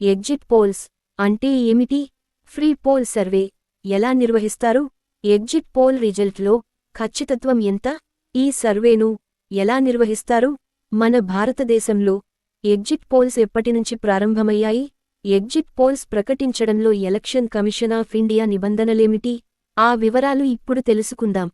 Exit polls అంటే ఏమిటి? Free pole survey ఎలా నిర్వహిస్తారు? ఎగ్జిట్ పోల్ రిజల్ట్లో ఖచ్చితత్వం ఎంత? ఈ సర్వేను ఎలా నిర్వహిస్తారు? మన భారతదేశంలో ఎగ్జిట్ పోల్స్ ఎప్పటినుంచి ప్రారంభమయ్యాయి? ఎగ్జిట్ పోల్స్ ప్రకటించడంలో ఎలక్షన్ కమిషన్ ఆఫ్ ఇండియా నిబంధనలేమిటి? ఆ వివరాలు ఇప్పుడు తెలుసుకుందాం.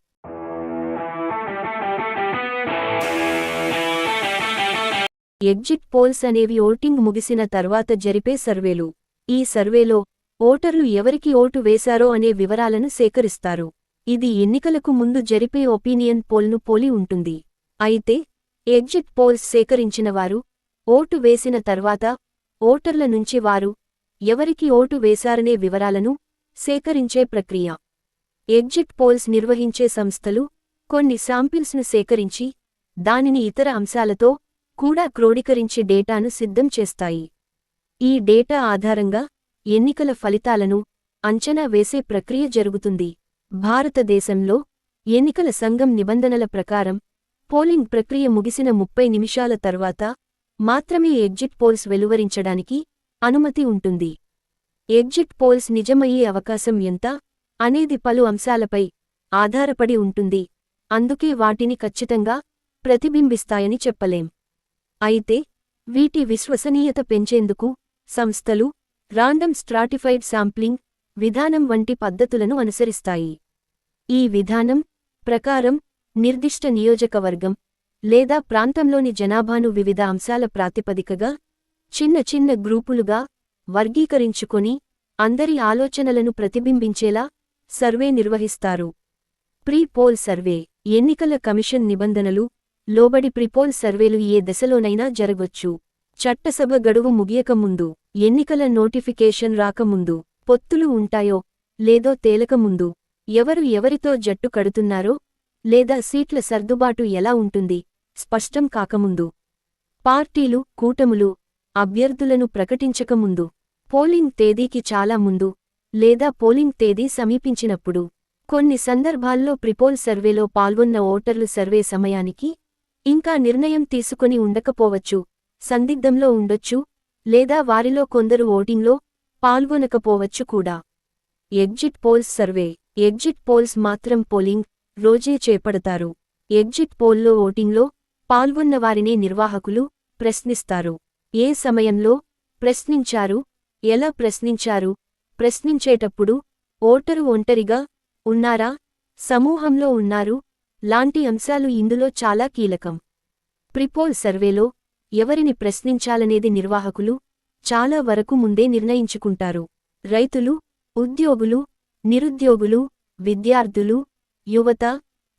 ఎగ్జిట్ పోల్స్ అనేవి ఓటింగ్ ముగిసిన తర్వాత జరిపే సర్వేలు. ఈ సర్వేలో ఓటర్లు ఎవరికి ఓటు వేశారో అనే వివరాలను సేకరిస్తారు. ఇది ఎన్నికలకు ముందు జరిపే ఒపీనియన్ పోల్ను పోలి ఉంటుంది. అయితే ఎగ్జిట్ పోల్స్ సేకరించిన వారు ఓటు వేసిన తర్వాత ఓటర్ల నుంచి వారు ఎవరికి ఓటు వేశారనే వివరాలను సేకరించే ప్రక్రియ. ఎగ్జిట్ పోల్స్ నిర్వహించే సంస్థలు కొన్ని శాంపిల్స్ను సేకరించి దానిని ఇతర అంశాలతో కూడా క్రోడీకరించి డేటాను సిద్ధం చేస్తాయి. ఈ డేటా ఆధారంగా ఎన్నికల ఫలితాలను అంచనా వేసే ప్రక్రియ జరుగుతుంది. భారతదేశంలో ఎన్నికల సంఘం నిబంధనల ప్రకారం పోలింగ్ ప్రక్రియ ముగిసిన ముప్పై నిమిషాల తర్వాత మాత్రమే ఎగ్జిట్ పోల్స్ వెలువరించడానికి అనుమతి ఉంటుంది. ఎగ్జిట్ పోల్స్ నిజమయ్యే అవకాశం ఎంత అనేది పలు అంశాలపై ఆధారపడి ఉంటుంది. అందుకే వాటిని ఖచ్చితంగా ప్రతిబింబిస్తాయని చెప్పలేం. అయితే వీటి విశ్వసనీయత పెంచేందుకు సంస్థలు రాండమ్ స్ట్రాటిఫైడ్ శాంప్లింగ్ విధానం వంటి పద్ధతులను అనుసరిస్తాయి. ఈ విధానం ప్రకారం నిర్దిష్ట నియోజకవర్గం లేదా ప్రాంతంలోని జనాభాను వివిధ అంశాల ప్రాతిపదికగా చిన్న చిన్న గ్రూపులుగా వర్గీకరించుకొని అందరి ఆలోచనలను ప్రతిబింబించేలా సర్వే నిర్వహిస్తారు. ప్రీ పోల్ సర్వే ఎన్నికల కమిషన్ నిబంధనలు లోబడి ప్రిపోల్ సర్వేలు ఏ దశలోనైనా జరగొచ్చు. చట్టసభ గడువు ముగియకముందు ఎన్నికల నోటిఫికేషన్ రాకముందు పొత్తులు ఉంటాయో లేదో తేలకముందు ఎవరు ఎవరితో జట్టు కడుతున్నారో లేదా సీట్ల సర్దుబాటు ఎలా ఉంటుంది స్పష్టం కాకముందు పార్టీలు కూటములు అభ్యర్థులను ప్రకటించకముందు పోలింగ్ తేదీకి చాలా ముందు లేదా పోలింగ్ తేదీ సమీపించినప్పుడు. కొన్ని సందర్భాల్లో ప్రిపోల్ సర్వేలో పాల్గొన్న ఓటర్లు సర్వే సమయానికి ఇంకా నిర్ణయం తీసుకొని ఉండకపోవచ్చు సందిగ్ధంలో ఉండొచ్చు లేదా వారిలో కొందరు ఓటింగ్లో పాల్గొనకపోవచ్చు కూడా. Exit polls survey. Exit polls మాత్రం పోలింగ్ రోజే చేపడతారు. ఎగ్జిట్ పోల్లో ఓటింగ్లో పాల్గొన్నవారినే నిర్వాహకులు ప్రశ్నిస్తారు. ఏ సమయంలో ప్రశ్నించారు ఎలా ప్రశ్నించారు ప్రశ్నించేటప్పుడు ఓటరు ఒంటరిగా ఉన్నారా సమూహంలో ఉన్నారు లాంటి అంశాలు ఇందులో చాలా కీలకం. ప్రిపోల్ సర్వేలో ఎవరిని ప్రశ్నించాలనేది నిర్వాహకులు చాలా వరకు ముందే నిర్ణయించుకుంటారు. రైతులు ఉద్యోగులు నిరుద్యోగులు విద్యార్థులు యువత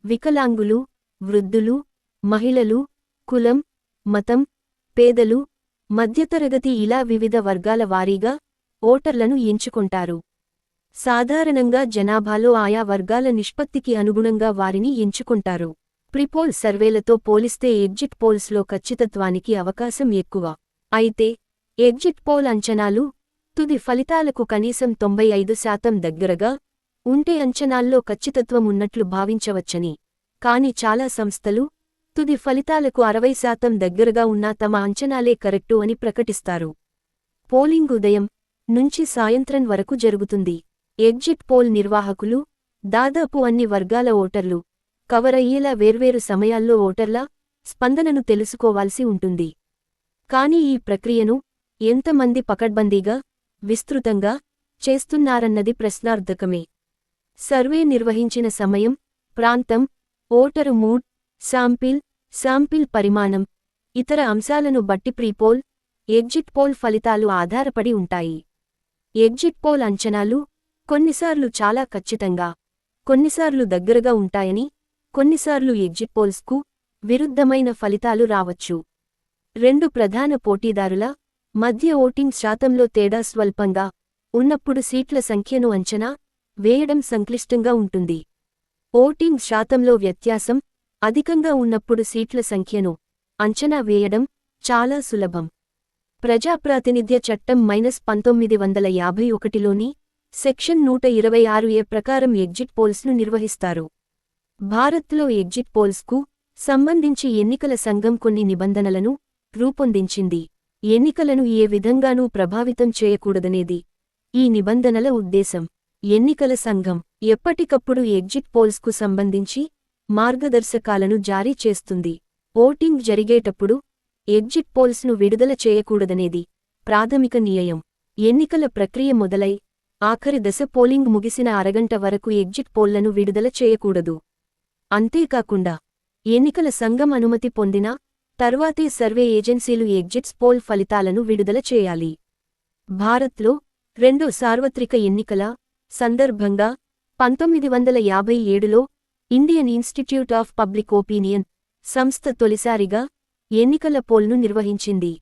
వికలాంగులు వృద్ధులు మహిళలు కులం మతం పేదలు మధ్యతరగతి ఇలా వివిధ వర్గాల వారీగా ఓటర్లను ఎంచుకుంటారు. సాధారణంగా జనాభాలో ఆయా వర్గాల నిష్పత్తికి అనుగుణంగా వారిని ఎంచుకుంటారు. ప్రిపోల్ సర్వేలతో పోలిస్తే ఎగ్జిట్ పోల్స్లో ఖచ్చితత్వానికి అవకాశం ఎక్కువ. అయితే ఎగ్జిట్ పోల్ అంచనాలు తుది ఫలితాలకు కనీసం తొంభై ఐదు శాతం దగ్గరగా ఉంటే అంచనాల్లో ఖచ్చితత్వం ఉన్నట్లు భావించవచ్చని. కాని చాలా సంస్థలు తుది ఫలితాలకు అరవై శాతం దగ్గరగా ఉన్నా తమ అంచనాలే కరెక్టు అని ప్రకటిస్తారు. పోలింగ్ ఉదయం నుంచి సాయంత్రం వరకు జరుగుతుంది. ఎగ్జిట్ పోల్ నిర్వాహకులు దాదాపు అన్ని వర్గాల ఓటర్లు కవర్ అయ్యేలా వేర్వేరు సమయాల్లో ఓటర్ల స్పందనను తెలుసుకోవాల్సి ఉంటుంది. కాని ఈ ప్రక్రియను ఎంతమంది పకడ్బందీగా విస్తృతంగా చేస్తున్నారన్నది ప్రశ్నార్థకమే. సర్వే నిర్వహించిన సమయం ప్రాంతం ఓటరు మూడ్ శాంపిల్ శాంపిల్ పరిమాణం ఇతర అంశాలను బట్టి ప్రీపోల్ ఎగ్జిట్ పోల్ ఫలితాలు ఆధారపడి ఉంటాయి. ఎగ్జిట్ పోల్ అంచనాలు కొన్నిసార్లు చాలా ఖచ్చితంగా కొన్నిసార్లు దగ్గరగా ఉంటాయని కొన్నిసార్లు ఎగ్జిట్ పోల్స్కు విరుద్ధమైన ఫలితాలు రావచ్చు. రెండు ప్రధాన పోటీదారుల మధ్య ఓటింగ్ శాతంలో తేడా స్వల్పంగా ఉన్నప్పుడు సీట్ల సంఖ్యను అంచనా వేయడం సంక్లిష్టంగా ఉంటుంది. ఓటింగ్ శాతంలో వ్యత్యాసం అధికంగా ఉన్నప్పుడు సీట్ల సంఖ్యను అంచనా వేయడం చాలా సులభం. ప్రజాప్రాతినిధ్య చట్టం మైనస్ పంతొమ్మిది వందల యాభై ఒకటిలోని సెక్షన్ నూట ఇరవై ఆరు ఏ ప్రకారం ఎగ్జిట్ పోల్స్ను నిర్వహిస్తారు. భారత్లో ఎగ్జిట్ పోల్స్కు సంబంధించి ఎన్నికల సంఘం కొన్ని నిబంధనలను రూపొందించింది. ఎన్నికలను ఏ విధంగానూ ప్రభావితం చేయకూడదనేది ఈ నిబంధనల ఉద్దేశం. ఎన్నికల సంఘం ఎప్పటికప్పుడు ఎగ్జిట్ పోల్స్కు సంబంధించి మార్గదర్శకాలను జారీ చేస్తుంది. ఓటింగ్ జరిగేటప్పుడు ఎగ్జిట్ పోల్స్ను విడుదల చేయకూడదనేది ప్రాథమిక నియయం. ఎన్నికల ప్రక్రియ మొదలై ఆఖరి దశ పోలింగ్ ముగిసిన అరగంట వరకు ఎగ్జిట్ పోల్లను విడుదల చేయకూడదు. అంతేకాకుండా ఎన్నికల సంఘం అనుమతి పొందినా తర్వాతే సర్వే ఏజెన్సీలు ఎగ్జిట్స్ పోల్ ఫలితాలను విడుదల చేయాలి. భారత్లో రెండో సార్వత్రిక ఎన్నికల సందర్భంగా పంతొమ్మిది వందల యాభై ఏడులో Indian Institute of Public Opinion సంస్థ తొలిసారిగా ఎన్నికల పోల్ను నిర్వహించింది.